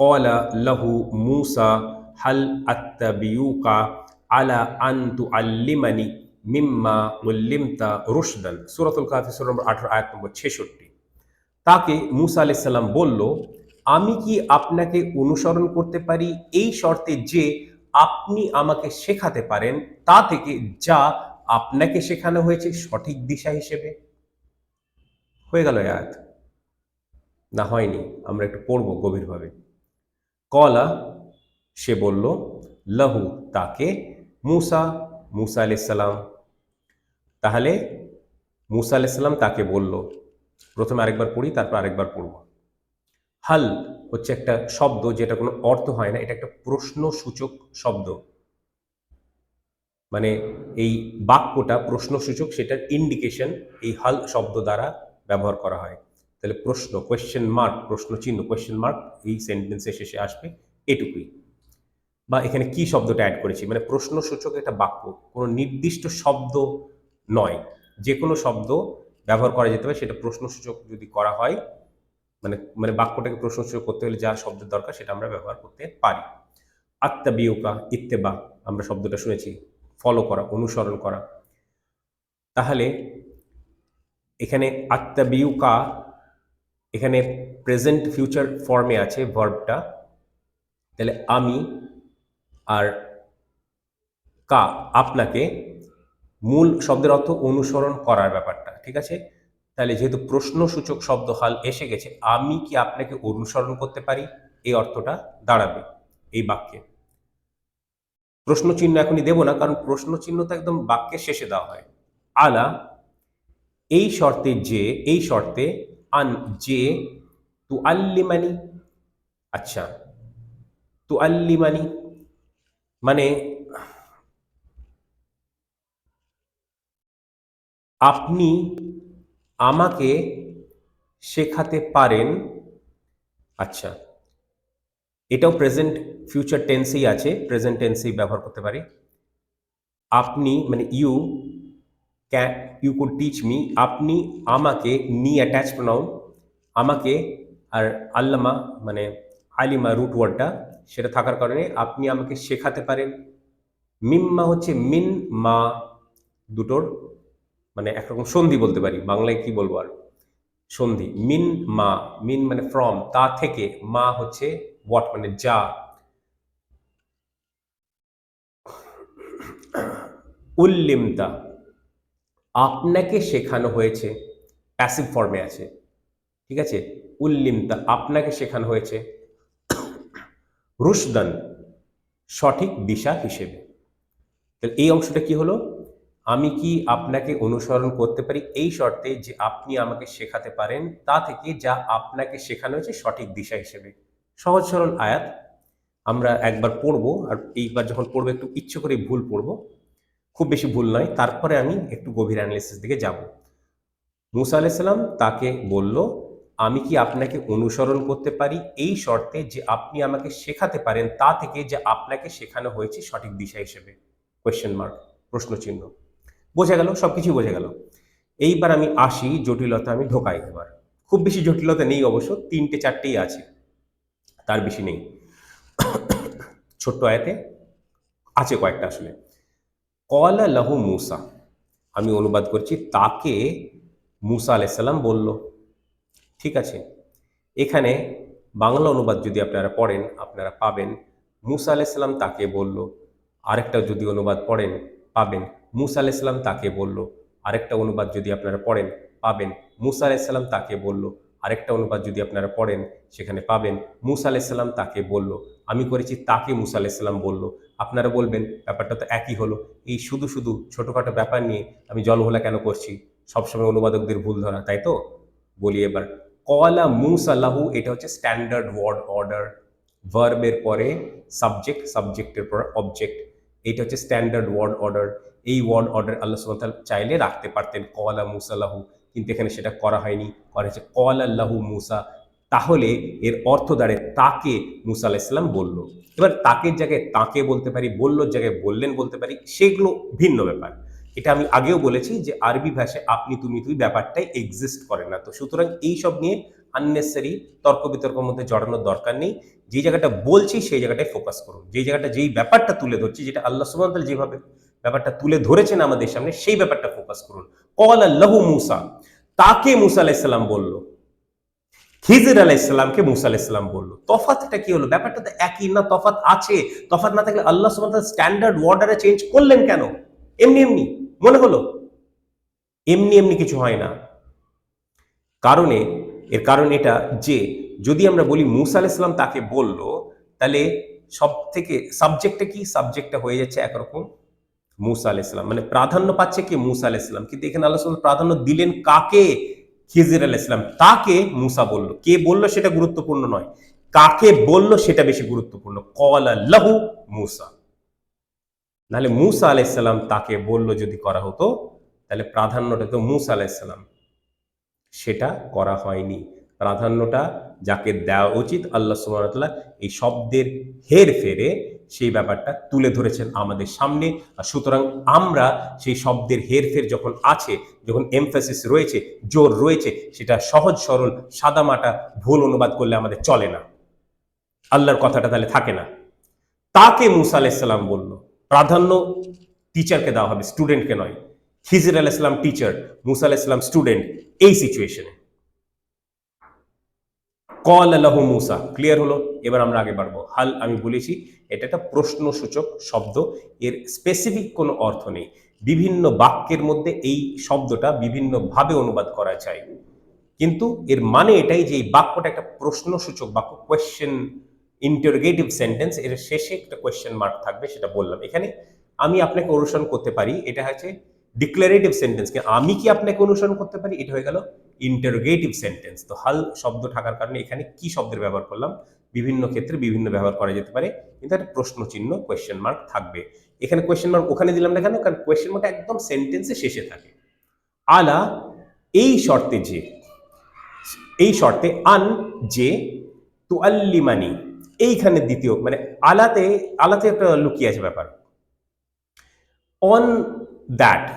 কলা লাহু মুসা হাল আত্তাবিউকা আলা আন তুআল্লিমানি মিম্মা উল্লিমতা রুশদান সূরাতুল কাফি সূরা নম্বর 18 আয়াত নম্বর 66 তাকে মুসা আলাইহিস সালাম বলল, আমি কি আপনাকে অনুসরণ করতে পারি এই শর্তে যে আপনি আমাকে শেখাতে পারেন? তা থেকে যা আপনাকে শেখানো হয়েছে সঠিক দিশা হিসেবে? হয়ে গেল আয়াত। না হয়নি, আমরা একটু পড়ব গভীরভাবে। কলা, সে বলল, লহু, তাকে মুসা মুসা আলাইসাল্লাম তাহলে মুসা আলাইসাল্লাম তাকে বলল, প্রথমে আরেকবার পড়ি, তারপর আরেকবার পড়ব। হাল হচ্ছে একটা শব্দ, যেটা কোনো অর্থ হয় না, এটা একটা প্রশ্নসূচক শব্দ। মানে এই বাক্যটা প্রশ্নসূচক, সেটার ইন্ডিকেশন এই হাল শব্দ দ্বারা ব্যবহার করা হয়। তাহলে প্রশ্ন কোয়েশ্চেন মার্ক প্রশ্ন চিহ্ন কোয়েশ্চেন মার্ক এই সেন্টেন্সের শেষে আসবে এটুকুই। বা এখানে কি শব্দটা অ্যাড করেছি? মানে প্রশ্নসূচক একটা বাক্য, কোনো নির্দিষ্ট শব্দ নয়। যে কোনো শব্দ ব্যবহার করা যেতে পারে, সেটা প্রশ্নসূচক যদি করা হয় মানে মানে বাক্যটাকে প্রশ্নসূচক করতে হলে যা শব্দের দরকার সেটা আমরা ব্যবহার করতে পারি। আত্মাবিয়কা ইত্তেবা, আমরা শব্দটা শুনেছি। ফলো করা, অনুসরণ করা। তাহলে এখানে আত্মাবিউকা এখানে প্রেজেন্ট ফিউচার ফর্মে আছে ভার্বটা তাহলে আমি আর কা আপনাকে মূল শব্দের অর্থ অনুসরণ করার ব্যাপারটা, ঠিক আছে? তাহলে যেহেতু প্রশ্নসূচক শব্দ হাল এসে গেছে, আমি কি আপনাকে অনুসরণ করতে পারি? এই অর্থটা দাঁড়াবে এই বাক্যে। প্রশ্ন চিহ্ন এখনই দেব না, কারণ প্রশ্ন চিহ্ন তো একদম বাক্যের শেষে দেওয়া হয়। আলা, এই শর্তে যে, এই শর্তে আন যে তু আল্লিমানি আচ্ছা তু আল্লিমানি মানে আপনি আমাকে শেখাতে পারেন আচ্ছা এটাও প্রেজেন্ট ফিউচার টেন্সেই আছে প্রেজেন্ট টেন্সেই ব্যবহার করতে পারি। আপনি মানে you can you could teach me আপনি আমাকে নি অ্যাটাচ প্রনাউন আমাকে আর আল্লামা মানে আলিমা রুট ওয়ার্ডটা সেটা থাকার কারণে আপনি আমাকে শেখাতে পারেন। মিম্মা হচ্ছে মিন, মা, দুটোর মানে একরকম সন্ধি বলতে পারি, বাংলায় কি বলব আর? সন্ধি, মিন, মা, মিন মানে ফ্রম তা থেকে মা হচ্ছে হোয়াট মানে যা। উল্লিমতা আপনাকে শেখানো হয়েছে প্যাসিভ ফর্মে আছে। ঠিক আছে? উল্লিমতা আপনাকে শেখানো হয়েছে। রুশদান, সঠিক দিশা হিসেবে। তাহলে এই অংশটা কি হলো? আমি কি আপনাকে অনুসরণ করতে পারি এই শর্তে যে আপনি আমাকে শেখাতে পারেন, তা থেকে যা আপনাকে শেখানো হয়েছে সঠিক দিশা হিসেবে। সহজ সরল আয়াত। আমরা একবার পড়ব, আর এইবার যখন পড়ব, একটু ইচ্ছে করে ভুল পড়ব। খুব বেশি ভুল নয়। তারপরে আমি একটু গভীর অ্যানালিসিস দিকে যাব। মুসা আলাইসাল্লাম তাকে বলল, আমি কি আপনাকে অনুসরণ করতে পারি এই শর্তে যে আপনি আমাকে শেখাতে পারেন তা থেকে যে আপনাকে শেখানো হয়েছে সঠিক দিশা হিসেবে? কোয়েশ্চেন মার্ক প্রশ্ন চিহ্ন। বোঝা গেল সব কিছুই বোঝা গেল। এইবার আমি আসি, জটিলতা আমি ঢোকাই এবার। খুব বেশি জটিলতা নেই অবশ্য, তিনটে চারটেই আছে। তার বেশি নেই। ছোট্ট আয়াতে আছে কয়েকটা আসলে। কলা লাহু মুসা আমি অনুবাদ করছি, তাকে মুসা আলাইসাল্লাম বলল। ঠিক আছে। এখানে বাংলা অনুবাদ যদি আপনারা পড়েন, আপনারা পাবেন। মুসা আলাইসাল্লাম তাকে বলল, আরেকটা যদি অনুবাদ পড়েন, পাবেন। মুসা আলাইসাল্লাম তাকে বলল, আরেকটা অনুবাদ যদি আপনারা পড়েন, পাবেন। মুসা আলাইসাল্লাম তাকে বলল, আরেকটা অনুবাদ যদি আপনারা পড়েন, সেখানে পাবেন। মুসা আলাইসাল্লাম তাকে বলল, আমি করেছি তাকে মুসা আলাইসাল্লাম বলল। আপনারা বলবেন, ব্যাপারটা তো একই হলো। এই শুধু শুধু ছোটোখাটো ব্যাপার নিয়ে আমি জলহোলা কেন করছি? সবসময় অনুবাদকদের ভুল ধরা, তাই তো? বলি এবার, কলা মুসা লাহু, এটা হচ্ছে স্ট্যান্ডার্ড ওয়ার্ড অর্ডার ভার্বের পরে সাবজেক্ট সাবজেক্টের পর অবজেক্ট এটা হচ্ছে স্ট্যান্ডার্ড ওয়ার্ড অর্ডার এই ওয়ার্ড অর্ডার আল্লাহ সুমতাল চাইলে রাখতে পারতেন কলা মুসা লাহু। কিন্তু এখানে সেটা করা হয়নি। করা হয়েছে কল আল্লাহু মুসা। তাহলে এর অর্থ দাঁড়ে তাকে মুসা আলাহিসাল্লাম বলল। এবার তাকের জায়গায় তাকে বলতে পারি বললোর জায়গায় বললেন বলতে পারি, সেগুলো ভিন্ন ব্যাপার। এটা আমি আগেও বলেছি যে আরবি ভাষায় আপনি তুমি তুই ব্যাপারটাই এক্সিস্ট করে না। তো সুতরাং এই সব নিয়ে আননেসারি তর্ক বিতর্কের মধ্যে জড়ানোর দরকার নেই। যে জায়গাটা বলছি, সেই জায়গাটায় ফোকাস করুন। যে জায়গাটা, যেই ব্যাপারটা তুলে ধরছি, যেটা আল্লাহ সুবাহ যেভাবে ব্যাপারটা তুলে ধরেছেন আমাদের সামনে, সেই ব্যাপারটা ফোকাস করুন। কল আল্লাহ মুসা, তাকে মুসা আলাইসাল্লাম বলল। খিজির আলাইসাল্লামকে মুসা আলাইসাল্লাম বলল। তফাতটা কি হলো? ব্যাপারটা তো একই না তফাত আছে। তফাত না থাকলে আল্লাহ সুবাহ স্ট্যান্ডার্ড ওয়ার্ডারে চেঞ্জ করলেন কেন? এমনি এমনি, মনে হলো? এমনি এমনি কিছু হয় না। কারণে, এর কারণ এটা যে, যদি আমরা বলি মুসা আলাইসাল্লাম তাকে বলল, তাহলে সব থেকে সাবজেক্টটা কি? সাবজেক্টটা হয়ে যাচ্ছে একরকম মুসা আলাইসাল্লাম মানে প্রাধান্য পাচ্ছে কি মুসা আলাইসাল্লাম কিন্তু এখানে আল্লাহ প্রাধান্য দিলেন কাকে? খিজির আলাইসাল্লাম তাকে মুসা বলল। কে বলল সেটা গুরুত্বপূর্ণ নয়। কাকে বলল সেটা বেশি গুরুত্বপূর্ণ। কল আল্লাহু মুসা। নাহলে মুসা আলাইসাল্লাম তাকে বলল যদি করা হতো, তাহলে প্রাধান্যটা তো মুসা আলাইসাল্লাম সেটা করা হয়নি। প্রাধান্যটা যাকে দেওয়া উচিত, আল্লাহ সুবাহতাল্লাহ এই শব্দের হের ফেরে সেই ব্যাপারটা তুলে ধরেছেন আমাদের সামনে। আর সুতরাং আমরা সেই শব্দের হেরফের যখন আছে, যখন এমফেসিস রয়েছে, জোর রয়েছে, সেটা সহজ, সরল, সাদামাটা ভুল অনুবাদ করলে আমাদের চলে না। আল্লাহর কথাটা তাহলে থাকে না। তাকে মুসা আলাইসাল্লাম বলল, প্রাধান্য টিচারকে দেওয়া হবে স্টুডেন্টকে নয়। খিজির আলাইসাল্লাম টিচার মুসা আলাইসাল্লাম স্টুডেন্ট এই সিচুয়েশনে কল আল্লাহ মুসা ক্লিয়ার হলো? এবার আমরা আগে বাড়বো। হাল আমি বলেছি, এটা একটা প্রশ্নসূচক শব্দ। এর স্পেসিফিক কোনো অর্থ নেই। বিভিন্ন বাক্যের মধ্যে এই শব্দটা বিভিন্নভাবে অনুবাদ করা যায়। কিন্তু এর মানে এটাই যে এই বাক্যটা একটা প্রশ্নসূচক বাক্য কোয়েশ্চেন ইন্টারগেটিভ সেন্টেন্স এর শেষে একটা কোয়েশ্চেন মার্ক থাকবে, সেটা বললাম। এখানে আমি আপনাকে অনুসরণ করতে পারি, এটা হচ্ছে ডিক্লারেটিভ সেন্টেন্স আমি কি আপনাকে অনুসরণ করতে পারি? এটা হয়ে গেল ইন্টারোগেটিভ সেন্টেন্স তো হাল শব্দ থাকার কারণে এখানে কি শব্দের ব্যবহার করলাম? বিভিন্ন ক্ষেত্রে বিভিন্ন ব্যবহার করা যেতে পারে। কিন্তু একটা প্রশ্ন চিহ্ন কোয়েশ্চেন মার্ক থাকবে। এখানে কোয়েশ্চেন মার্ক ওখানে দিলাম না কেন? কারণ কোয়েশ্চেন মার্কটা একদম সেন্টেন্সে শেষে থাকে। আলা, এই শর্তে যে, এই শর্তে আন যে আল্লিমানি এইখানে দ্বিতীয় মানে আলাতে আলাতে একটা লুকিয়ে আছে ব্যাপার। অন দ্যাট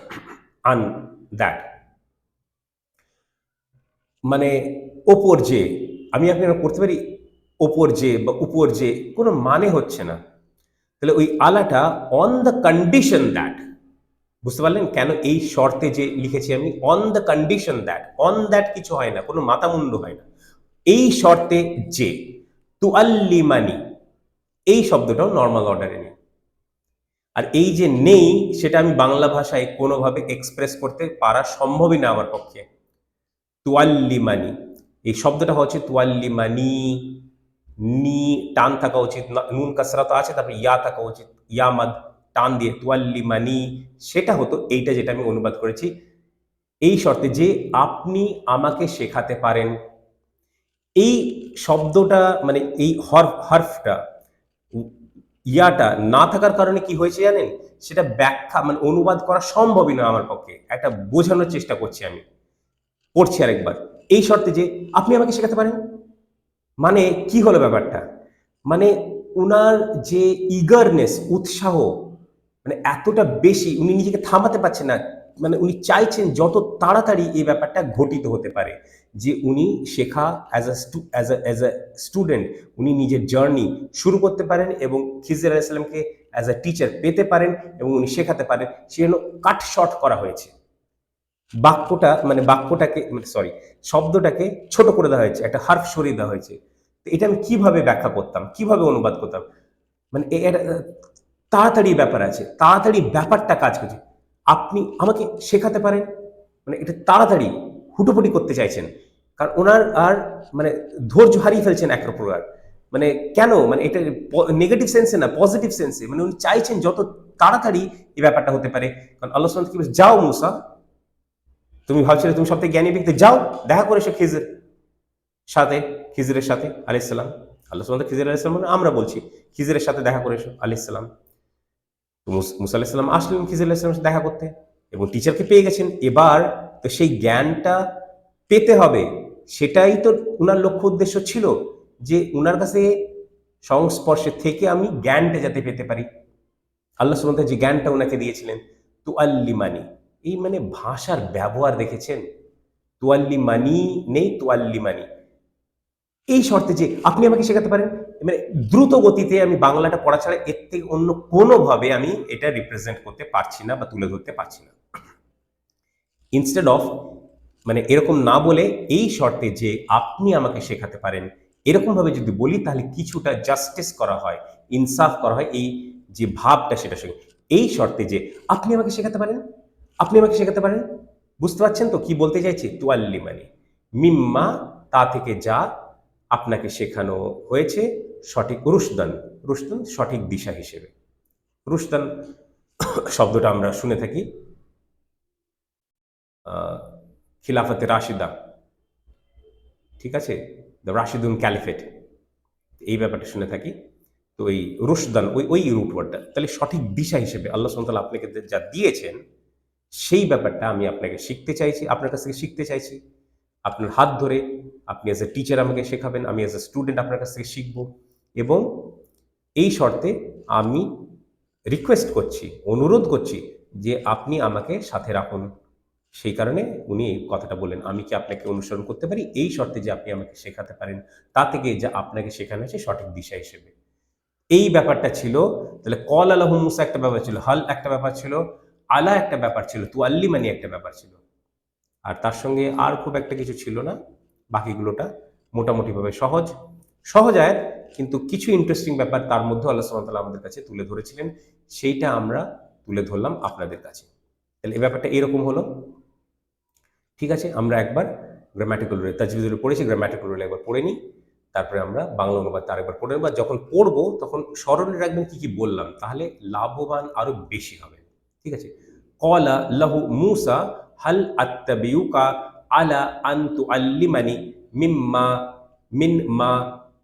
আন দ্যাট মানে ওপর যে, আমি আপনারা করতে পারি, ওপর যে বা উপর যে, কোনো মানে হচ্ছে না। তাহলে ওই আলাটা অন দ্য কন্ডিশন দ্যাট বুঝতে পারলেন? কেন এই শর্তে যে লিখেছি আমি on the condition that on that কিছু হয় না, কোনো মাতামুন্ড হয় না। এই শর্তে যে তু আল্লিমানি এই শব্দটাও নর্মাল অর্ডারে নেই। আর এই যে নেই, সেটা আমি বাংলা ভাষায় কোনোভাবে এক্সপ্রেস করতে পারা সম্ভবই না আমার পক্ষে। তুয়াল্লিমানি। এই শব্দটা হচ্ছে তুয়াল্লিমানি, নি, টান থাকা উচিত নুন কাসরা তো আছে, তারপরে ইয়া থাকা উচিত ইয়ামাদ টান দিয়ে তুয়াল্লিমানি, সেটা হতো, এইটা যেটা আমি অনুবাদ করেছি। এই শর্তে যে আপনি আমাকে শেখাতে পারেন, এই শব্দটা মানে এই হরফ, হরফটা, ইয়াটা না থাকার কারণে কি হয়েছে জানেন? সেটা ব্যাখ্যা মানে অনুবাদ করা সম্ভবই নয় আমার পক্ষে, একটা বোঝানোর চেষ্টা করছি আমি। পড়ছি আরেকবার। এই শর্তে যে আপনি আমাকে শেখাতে পারেন? মানে কি হলো ব্যাপারটা? মানে উনার যে ইগারনেস উৎসাহ মানে এতটা বেশি উনি নিজেকে থামাতে পারছেন না মানে উনি চাইছেন যত তাড়াতাড়ি এই ব্যাপারটা ঘটিত হতে পারে, যে উনি শেখা as a as a as a student উনি নিজের জার্নি শুরু করতে পারেন এবং খিজির আলাইসাল্লামকে অ্যাজ আ টিচার পেতে পারেন এবং উনি শেখাতে পারেন। সে জন্য কাট শর্ট করা হয়েছে। বাক্যটা মানে বাক্যটাকে মানে সরি শব্দটাকে ছোট করে দেওয়া হয়েছে, একটা হার্ফ সরিয়ে দেওয়া হয়েছে। তো এটা আমি কীভাবে ব্যাখ্যা করতাম? কীভাবে অনুবাদ করতাম? মানে তাড়াতাড়ি ব্যাপার আছে, তাড়াতাড়ি ব্যাপারটা কাজ করছে। আপনি আমাকে শেখাতে পারেন? মানে এটা তাড়াতাড়ি, হুটোপুটি করতে চাইছেন। কারণ ওনার আর মানে ধৈর্য হারিয়ে ফেলছেন এক প্রকার মানে কেন? মানে এটা নেগেটিভ সেন্সে না পজিটিভ সেন্সে মানে উনি চাইছেন যত তাড়াতাড়ি এই ব্যাপারটা হতে পারে। কারণ আল্লাহ কি যাও মুসা তুমি ভাবছিলে তুমি সব থেকে জ্ঞানী ব্যক্তি, যাও, দেখা করে এসো খিজির সাথে, খিজিরের সাথে আলাইসাল্লাম আল্লাহ সুমন্ত খিজির আলাইসাল্লাম মানে আমরা বলছি, খিজিরের সাথে দেখা করে এসো আলাইসাল্লাম তো মুসা আসলেন খিজির আলি আলাইসাল্লাম দেখা করতে এবং টিচারকে পেয়ে গেছেন। এবার তো সেই জ্ঞানটা পেতে হবে, সেটাই তো উনার লক্ষ্য উদ্দেশ্য ছিল যে উনার কাছে সংস্পর্শে থেকে আমি জ্ঞানটা যাতে পেতে পারি। আল্লাহ সুমন্ত যে জ্ঞানটা ওনাকে দিয়েছিলেন তু আল্লিমানি এই মানে ভাষার ব্যবহার দেখেছেন? তুয়াল্লি মানি নেই, তুয়াল্লি মানি। এই শর্তে যে আপনি আমাকে শেখাতে পারেন? মানে দ্রুত গতিতে আমি বাংলাটা পড়া ছাড়া এর থেকে অন্য কোনোভাবে আমি এটা রিপ্রেজেন্ট করতে পারছি না বা তুলে ধরতে পারছি না। ইনস্টেড অফ মানে এরকম না বলে এই শর্তে যে আপনি আমাকে শেখাতে পারেন, এরকমভাবে যদি বলি তাহলে কিছুটা জাস্টিস করা হয় ইনসাফ করা হয় এই যে ভাবটা সেটা সঙ্গে। এই শর্তে যে আপনি আমাকে শেখাতে পারেন? আপনি আমাকে শেখাতে পারেন? বুঝতে পারছেন তো কি বলতে চাইছি? তুয়াল্লি মানে মিম্মা তা থেকে যা আপনাকে শেখানো হয়েছে সঠিক, রুশদান রুশদান সঠিক দিশা হিসেবে। রুশদান শব্দটা আমরা শুনে থাকি। খিলাফতে রাশিদা। ঠিক আছে? The Rashidun caliphate. এই ব্যাপারটা শুনে থাকি। তো ওই রুশদান, ওই ওই রুট ওয়ার্ডটা তাহলে সঠিক দিশা হিসেবে আল্লাহ সাল আপনাকে যা দিয়েছেন সেই ব্যাপারটা আমি আপনাকে শিখতে চাইছি, আপনার কাছ থেকে শিখতে চাইছি। আপনার হাত ধরে আপনি অ্যাজ এ টিচার আমাকে শেখাবেন, আমি অ্যাজ এ স্টুডেন্ট আপনার কাছ থেকে শিখব এবং এই শর্তে আমি রিকোয়েস্ট করছি, অনুরোধ করছি যে আপনি আমাকে সাথে রাখুন। সেই কারণে উনি এই কথাটা বলেন আমি কি আপনাকে অনুসরণ করতে পারি? এই শর্তে যে আপনি আমাকে শেখাতে পারেন, তা থেকে যা আপনাকে শেখানো হয়েছে সঠিক দিশা হিসেবে। এই ব্যাপারটা ছিল, তাহলে কল আলাহ মুসা একটা ব্যাপার ছিল, হাল একটা ব্যাপার ছিল আলা একটা ব্যাপার ছিল তু আল্লি মানি একটা ব্যাপার ছিল। আর তার সঙ্গে আর খুব একটা কিছু ছিল না, বাকিগুলোটা মোটামুটিভাবে সহজ। সহজ আয়াত, কিন্তু কিছু ইন্টারেস্টিং ব্যাপার তার মধ্যে আল্লাহ সুবহানাহু আমাদের কাছে তুলে ধরেছিলেন, সেইটা আমরা তুলে ধরলাম আপনাদের কাছে। তাহলে এই ব্যাপারটা এরকম হলো। ঠিক আছে, আমরা একবার গ্রামাটিক্যাল রুলে তাজবিদুল পড়েছি গ্রামাটিক্যাল রুলে একবার পড়ে নিই, তারপরে আমরা বাংলা অনুবাদ তার একবার পড়ে আর যখন পড়ব, তখন স্মরণে রাখবেন কি কি বললাম, তাহলে লাভবান আরও বেশি হবে। ঠিক আছে কলা লাহু মুসা হাল আত্তাবিউকা আলা আন্তু আল্লিমানি মিম্মা মিন মা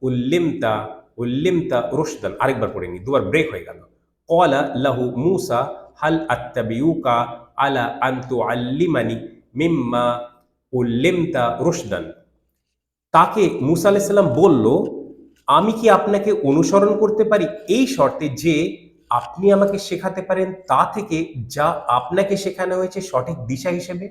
উল্লিমতা উল্লিমতা রুশদান আরেকবার পড়ে নি, দুবার ব্রেক হয়ে গেল। কলা লাহু মুসা হাল আত্তাবিউকা আলা আন্তু আল্লিমানি মিম্মা উল্লিমতা রুশদান তাকে মুসা আলাইসাল্লাম বলল, আমি কি আপনাকে অনুসরণ করতে পারি এই শর্তে যে আপনি আমাকে শেখাতে পারেন তা থেকে যা আপনাকে শেখানো হয়েছে সঠিক দিশা হিসেবে?